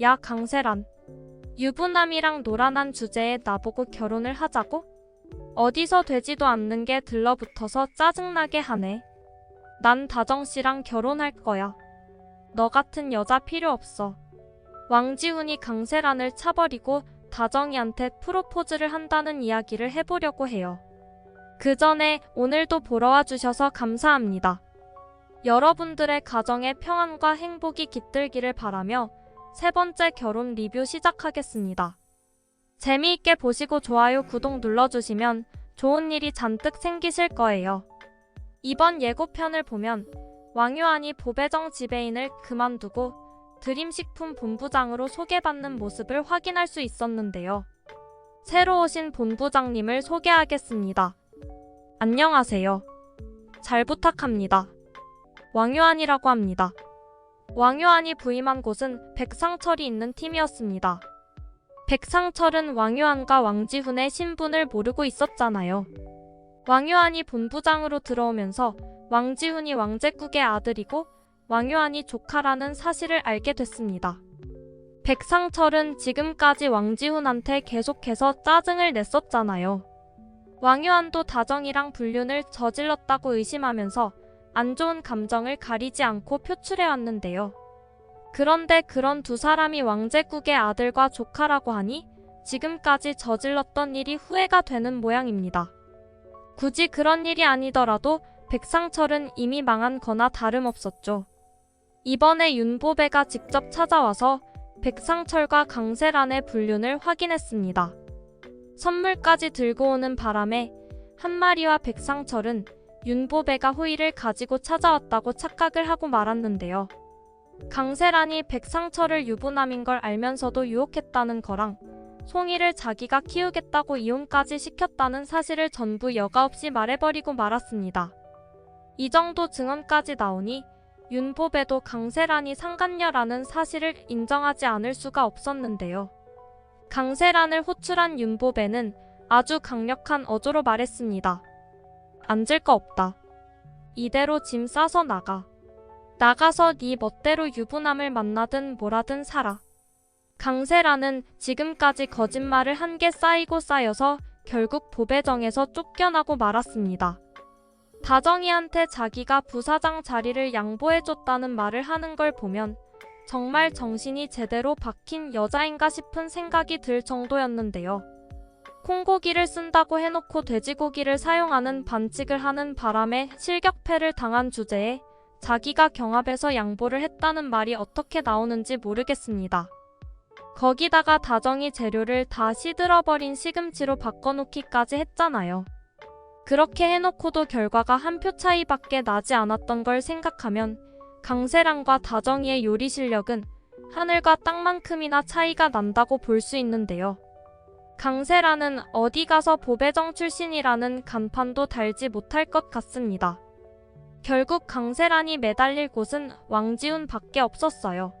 야 강세란. 유부남이랑 노란한 주제에 나보고 결혼을 하자고? 어디서 되지도 않는 게 들러붙어서 짜증나게 하네. 난 다정씨랑 결혼할 거야. 너 같은 여자 필요 없어. 왕지훈이 강세란을 차버리고 다정이한테 프로포즈를 한다는 이야기를 해보려고 해요. 그 전에 오늘도 보러 와주셔서 감사합니다. 여러분들의 가정의 평안과 행복이 깃들기를 바라며 세 번째 결혼 리뷰 시작하겠습니다. 재미있게 보시고 좋아요, 구독 눌러주시면 좋은 일이 잔뜩 생기실 거예요. 이번 예고편을 보면 왕유한이 보배정 지배인을 그만두고 드림식품 본부장으로 소개받는 모습을 확인할 수 있었는데요. 새로 오신 본부장님을 소개하겠습니다. 안녕하세요. 잘 부탁합니다. 왕유한이라고 합니다. 왕유한이 부임한 곳은 백상철이 있는 팀이었습니다. 백상철은 왕유한과 왕지훈의 신분을 모르고 있었잖아요. 왕유한이 본부장으로 들어오면서 왕지훈이 왕제국의 아들이고 왕유한이 조카라는 사실을 알게 됐습니다. 백상철은 지금까지 왕지훈한테 계속해서 짜증을 냈었잖아요. 왕유한도 다정이랑 불륜을 저질렀다고 의심하면서 안 좋은 감정을 가리지 않고 표출해 왔는데요. 그런데 그런 두 사람이 왕제국의 아들과 조카라고 하니 지금까지 저질렀던 일이 후회가 되는 모양입니다. 굳이 그런 일이 아니더라도 백상철은 이미 망한 거나 다름없었죠. 이번에 윤보배가 직접 찾아와서 백상철과 강세란의 불륜을 확인했습니다. 선물까지 들고 오는 바람에 한마리와 백상철은 윤보배가 호의를 가지고 찾아왔다고 착각을 하고 말았는데요. 강세란이 백상철을 유부남인 걸 알면서도 유혹했다는 거랑 송이를 자기가 키우겠다고 이혼까지 시켰다는 사실을 전부 여과 없이 말해버리고 말았습니다. 이 정도 증언까지 나오니 윤보배도 강세란이 상간녀라는 사실을 인정하지 않을 수가 없었는데요. 강세란을 호출한 윤보배는 아주 강력한 어조로 말했습니다. 앉을 거 없다. 이대로 짐 싸서 나가. 나가서 네 멋대로 유부남을 만나든 뭐라든 살아. 강세라는 지금까지 거짓말을 한 게 쌓이고 쌓여서 결국 보배정에서 쫓겨나고 말았습니다. 다정이한테 자기가 부사장 자리를 양보해줬다는 말을 하는 걸 보면 정말 정신이 제대로 박힌 여자인가 싶은 생각이 들 정도였는데요. 콩고기를 쓴다고 해놓고 돼지고기를 사용하는 반칙을 하는 바람에 실격패를 당한 주제에 자기가 경합에서 양보를 했다는 말이 어떻게 나오는지 모르겠습니다. 거기다가 다정이 재료를 다 시들어버린 시금치로 바꿔놓기까지 했잖아요. 그렇게 해놓고도 결과가 한 표 차이밖에 나지 않았던 걸 생각하면 강세랑과 다정이의 요리 실력은 하늘과 땅만큼이나 차이가 난다고 볼 수 있는데요. 강세라는 어디 가서 보배정 출신이라는 간판도 달지 못할 것 같습니다. 결국 강세란이 매달릴 곳은 왕지훈 밖에 없었어요.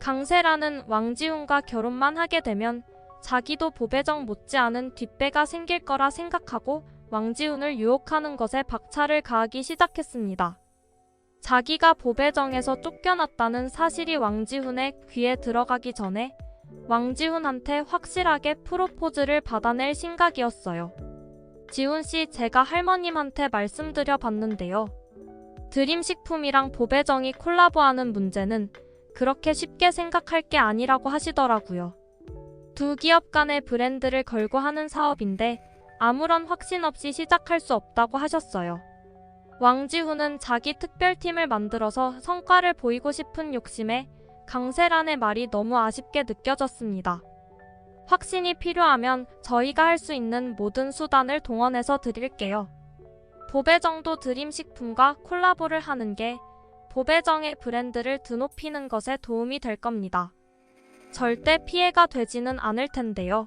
강세란은 왕지훈과 결혼만 하게 되면 자기도 보배정 못지않은 뒷배가 생길 거라 생각하고 왕지훈을 유혹하는 것에 박차를 가하기 시작했습니다. 자기가 보배정에서 쫓겨났다는 사실이 왕지훈의 귀에 들어가기 전에 왕지훈한테 확실하게 프로포즈를 받아낼 생각이었어요. 지훈 씨, 제가 할머님한테 말씀드려 봤는데요. 드림식품이랑 보배정이 콜라보하는 문제는 그렇게 쉽게 생각할 게 아니라고 하시더라고요. 두 기업 간의 브랜드를 걸고 하는 사업인데 아무런 확신 없이 시작할 수 없다고 하셨어요. 왕지훈은 자기 특별팀을 만들어서 성과를 보이고 싶은 욕심에 강세란의 말이 너무 아쉽게 느껴졌습니다. 확신이 필요하면 저희가 할 수 있는 모든 수단을 동원해서 드릴게요. 보배정도 드림식품과 콜라보를 하는 게 보배정의 브랜드를 드높이는 것에 도움이 될 겁니다. 절대 피해가 되지는 않을 텐데요.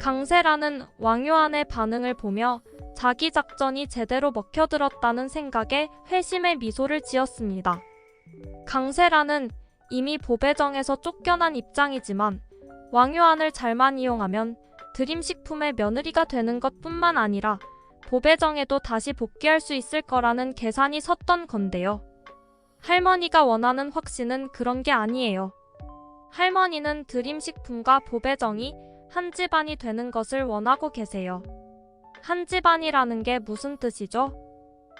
강세라는 왕요한의 반응을 보며 자기 작전이 제대로 먹혀들었다는 생각에 회심의 미소를 지었습니다. 강세라는 이미 보배정에서 쫓겨난 입장이지만 왕요한을 잘만 이용하면 드림식품의 며느리가 되는 것 뿐만 아니라 보배정에도 다시 복귀할 수 있을 거라는 계산이 섰던 건데요. 할머니가 원하는 확신은 그런 게 아니에요. 할머니는 드림식품과 보배정이 한 집안이 되는 것을 원하고 계세요. 한 집안이라는 게 무슨 뜻이죠?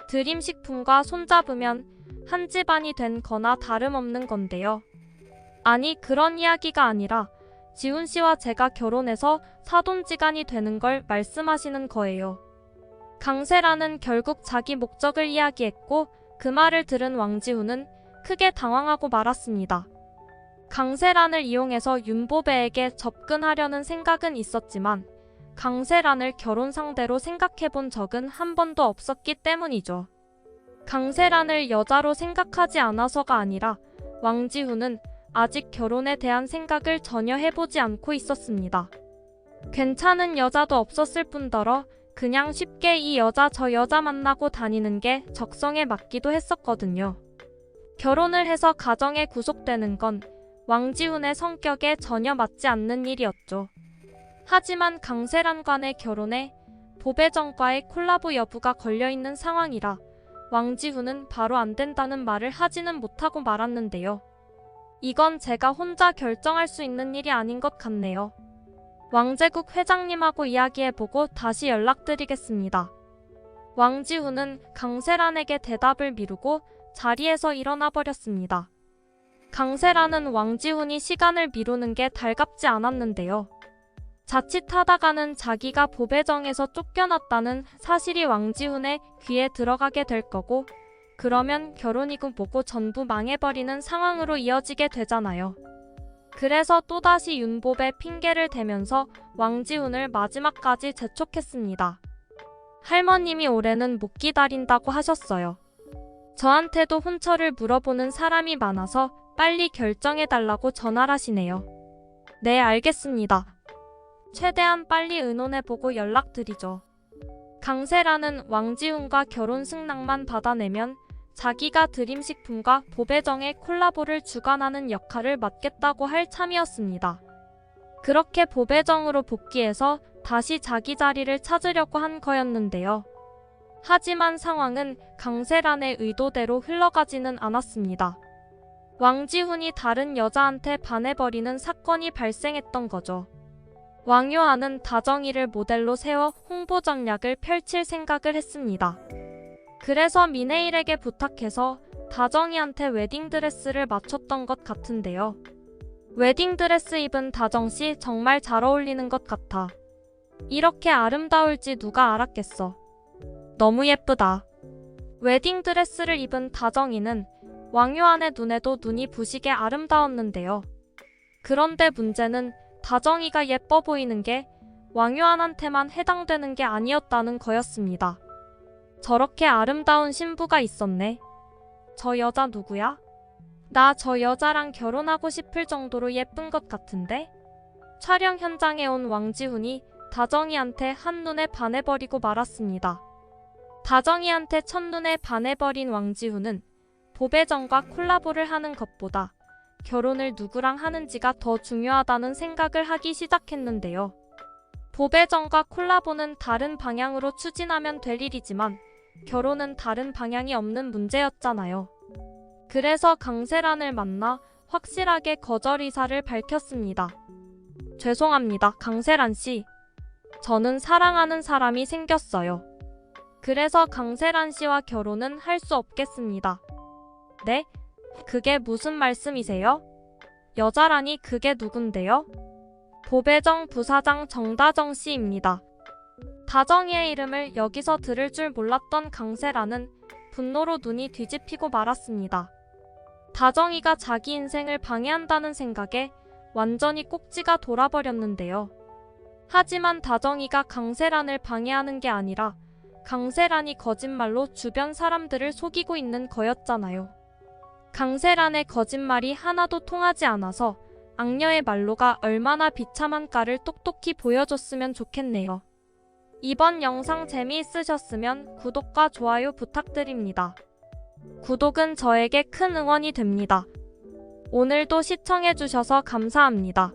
드림식품과 손잡으면 한 집안이 된 거나 다름없는 건데요. 아니, 그런 이야기가 아니라 지훈 씨와 제가 결혼해서 사돈지간이 되는 걸 말씀하시는 거예요. 강세라는 결국 자기 목적을 이야기했고 그 말을 들은 왕지훈은 크게 당황하고 말았습니다. 강세란을 이용해서 윤보배에게 접근하려는 생각은 있었지만 강세란을 결혼 상대로 생각해 본 적은 한 번도 없었기 때문이죠. 강세란을 여자로 생각하지 않아서가 아니라 왕지훈은 아직 결혼에 대한 생각을 전혀 해보지 않고 있었습니다. 괜찮은 여자도 없었을 뿐더러 그냥 쉽게 이 여자 저 여자 만나고 다니는 게 적성에 맞기도 했었거든요. 결혼을 해서 가정에 구속되는 건 왕지훈의 성격에 전혀 맞지 않는 일이었죠. 하지만 강세란과의 결혼에 보배정과의 콜라보 여부가 걸려있는 상황이라 왕지훈은 바로 안 된다는 말을 하지는 못하고 말았는데요. 이건 제가 혼자 결정할 수 있는 일이 아닌 것 같네요. 왕제국 회장님하고 이야기해보고 다시 연락드리겠습니다. 왕지훈은 강세란에게 대답을 미루고 자리에서 일어나 버렸습니다. 강세란은 왕지훈이 시간을 미루는 게 달갑지 않았는데요. 자칫하다가는 자기가 보배정에서 쫓겨났다는 사실이 왕지훈의 귀에 들어가게 될 거고, 그러면 결혼이고 뭐고 전부 망해버리는 상황으로 이어지게 되잖아요. 그래서 또다시 윤보배 핑계를 대면서 왕지훈을 마지막까지 재촉했습니다. 할머님이 올해는 못 기다린다고 하셨어요. 저한테도 혼처를 물어보는 사람이 많아서 빨리 결정해달라고 전화하시네요. 네, 알겠습니다. 최대한 빨리 의논해보고 연락드리죠. 강세라는 왕지훈과 결혼 승낙만 받아내면 자기가 드림식품과 보배정의 콜라보를 주관하는 역할을 맡겠다고 할 참이었습니다. 그렇게 보배정으로 복귀해서 다시 자기 자리를 찾으려고 한 거였는데요. 하지만 상황은 강세란의 의도대로 흘러가지는 않았습니다. 왕지훈이 다른 여자한테 반해버리는 사건이 발생했던 거죠. 왕요한은 다정이를 모델로 세워 홍보 전략을 펼칠 생각을 했습니다. 그래서 미네일에게 부탁해서 다정이한테 웨딩드레스를 맞췄던 것 같은데요. 웨딩드레스 입은 다정씨 정말 잘 어울리는 것 같아. 이렇게 아름다울지 누가 알았겠어. 너무 예쁘다. 웨딩드레스를 입은 다정이는 왕요한의 눈에도 눈이 부시게 아름다웠는데요. 그런데 문제는 다정이가 예뻐 보이는 게 왕요한한테만 해당되는 게 아니었다는 거였습니다. 저렇게 아름다운 신부가 있었네. 저 여자 누구야? 나 저 여자랑 결혼하고 싶을 정도로 예쁜 것 같은데? 촬영 현장에 온 왕지훈이 다정이한테 한눈에 반해버리고 말았습니다. 다정이한테 첫눈에 반해버린 왕지훈은 보배정과 콜라보를 하는 것보다 결혼을 누구랑 하는지가 더 중요하다는 생각을 하기 시작했는데요. 보배정과 콜라보는 다른 방향으로 추진하면 될 일이지만 결혼은 다른 방향이 없는 문제였잖아요. 그래서 강세란을 만나 확실하게 거절 의사를 밝혔습니다. 죄송합니다, 강세란 씨. 저는 사랑하는 사람이 생겼어요. 그래서 강세란 씨와 결혼은 할 수 없겠습니다. 네? 그게 무슨 말씀이세요? 여자라니 그게 누군데요? 보배정 부사장 정다정 씨입니다. 다정이의 이름을 여기서 들을 줄 몰랐던 강세라는 분노로 눈이 뒤집히고 말았습니다. 다정이가 자기 인생을 방해한다는 생각에 완전히 꼭지가 돌아버렸는데요. 하지만 다정이가 강세란을 방해하는 게 아니라 강세란이 거짓말로 주변 사람들을 속이고 있는 거였잖아요. 강세란의 거짓말이 하나도 통하지 않아서 악녀의 말로가 얼마나 비참한가를 똑똑히 보여줬으면 좋겠네요. 이번 영상 재미있으셨으면 구독과 좋아요 부탁드립니다. 구독은 저에게 큰 응원이 됩니다. 오늘도 시청해주셔서 감사합니다.